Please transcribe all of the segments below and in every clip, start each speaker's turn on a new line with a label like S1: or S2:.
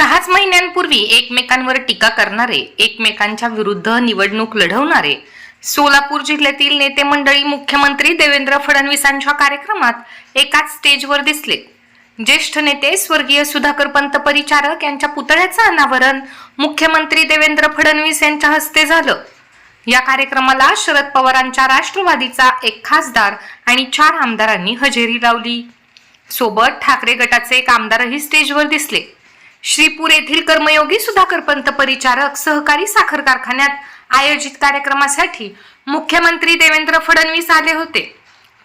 S1: सहाच महिन्यांपूर्वी एकमेकांवर टीका करणारे एकमेकांच्या विरुद्ध निवडणूक लढवणारे सोलापूर जिल्ह्यातील नेते मंडळी मुख्यमंत्री देवेंद्र फडणवीसांच्या कार्यक्रमात एकाच स्टेजवर दिसले. ज्येष्ठ नेते स्वर्गीय सुधाकर पंत परिचारक यांच्या पुतळ्याचं अनावरण मुख्यमंत्री देवेंद्र फडणवीस यांच्या हस्ते झालं. या कार्यक्रमाला शरद पवारांच्या राष्ट्रवादीचा एक खासदार आणि चार आमदारांनी हजेरी लावली. सोबत ठाकरे गटाचे एक आमदारही स्टेजवर दिसले. श्रीपूर येथील कर्मयोगी सुधाकर पंत परिचारक सहकारी साखर कारखान्यात आयोजित कार्यक्रमासाठी मुख्यमंत्री देवेंद्र फडणवीस आले होते.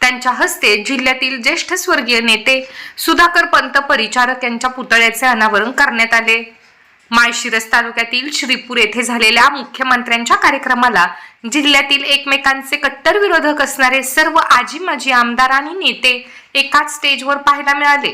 S1: त्यांच्या हस्ते जिल्ह्यातील ज्येष्ठ स्वर्गीय नेते सुधाकर पंत परिचारक यांच्या पुतळ्याचे अनावरण करण्यात आले. माळशिरस तालुक्यातील श्रीपूर येथे झालेल्या मुख्यमंत्र्यांच्या कार्यक्रमाला जिल्ह्यातील एकमेकांचे कट्टर विरोधक असणारे सर्व आजी माजी आमदार आणि नेते एकाच स्टेजवर पाहायला मिळाले.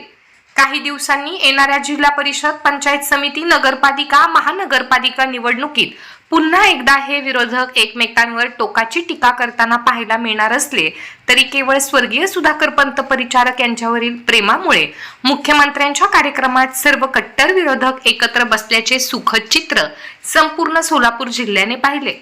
S1: काही दिवसांनी येणाऱ्या जिल्हा परिषद पंचायत समिती नगरपालिका महानगरपालिका निवडणुकीत पुन्हा एकदा हे विरोधक एकमेकांवर टोकाची टीका करताना पाहायला मिळणार असले तरी केवळ स्वर्गीय सुधाकर पंत परिचारक यांच्यावरील प्रेमामुळे मुख्यमंत्र्यांच्या कार्यक्रमात सर्व कट्टर विरोधक एकत्र बसल्याचे सुखद चित्र संपूर्ण सोलापूर जिल्ह्याने पाहिले.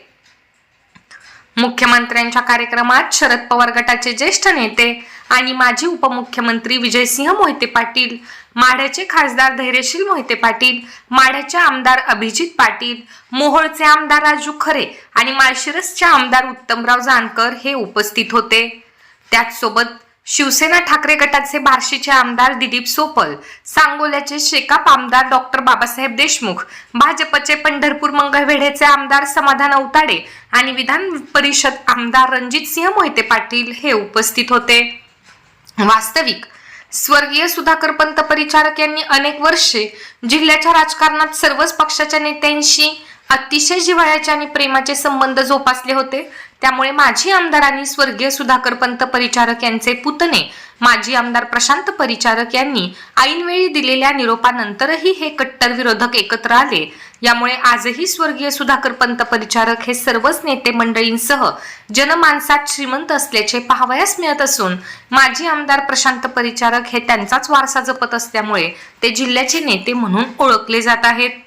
S1: मुख्यमंत्र्यांच्या कार्यक्रमात शरद पवार गटाचे ज्येष्ठ नेते आणि माजी उपमुख्यमंत्री विजयसिंह मोहिते पाटील माढ्याचे खासदार धैर्यशील मोहिते पाटील माढ्याचे आमदार अभिजित पाटील मोहोळचे आमदार राजू खरे आणि माळशिरसचे आमदार उत्तमराव जानकर हे उपस्थित होते. त्याचसोबत शिवसेना ठाकरे गटाचे बार्शीचे आमदार दिलीप सोपल सांगोल्याचे शेकाप आमदार डॉक्टर बाबासाहेब देशमुख भाजपचे पंढरपूर मंगळवेढेचे आमदार समाधान अवताडे आणि विधान परिषद आमदार रणजितसिंह मोहिते पाटील हे उपस्थित होते. वास्तविक. स्वर्गीय सुधाकर पंत परिचारक यांनी अनेक वर्षे जिल्ह्याच्या राजकारणात सर्वच पक्षाच्या नेत्यांशी अतिशय जिव्हाळ्याचे आणि प्रेमाचे संबंध जोपासले होते. त्यामुळे माजी आमदार आणि स्वर्गीय सुधाकर पंत परिचारक यांचे पुतणे माजी आमदार प्रशांत परिचारक यांनी ऐनवेळी दिलेल्या निरोपानंतरही हे कट्टर विरोधक एकत्र आले. यामुळे आजही स्वर्गीय सुधाकर पंत परिचारक हे सर्वच नेते मंडळींसह जनमानसात श्रीमंत असल्याचे पाहावयास मिळत असून माजी आमदार प्रशांत परिचारक हे त्यांचाच वारसा जपत असल्यामुळे ते जिल्ह्याचे नेते म्हणून ओळखले जात आहेत.